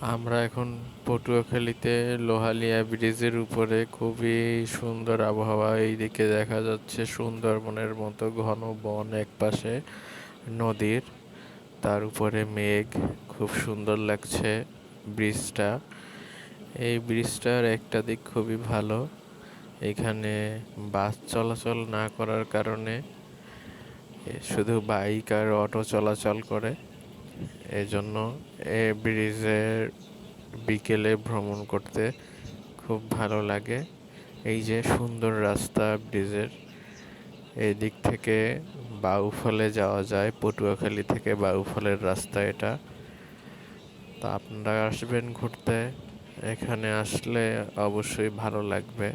আমরা এখন পটুয়াখালীতে লোহালিয়া ব্রিজের উপরে খুবই সুন্দর আবহাওয়া। এইদিকে দেখা যাচ্ছে সুন্দরবনের মতো ঘন বন একপাশে নদীর, তার উপরে মেঘ। খুব সুন্দর লাগছে ব্রিজটা। এই ব্রিজটার একটা দিক খুবই ভালো। এখানে বাস চলাচল না করার কারণে শুধু বাইক আর অটো চলাচল করে। এই জন্য এ ব্রিজের বিকেলে ভ্রমণ করতে খুব ভালো লাগে। এই যে সুন্দর রাস্তা ব্রিজের এই দিক থেকে বাউফলে যাওয়া যায়, পটুয়াখালী থেকে বাউফলের রাস্তা এটা। তা আপনারা আসবেন ঘুরতে, এখানে আসলে অবশ্যই ভালো লাগবে।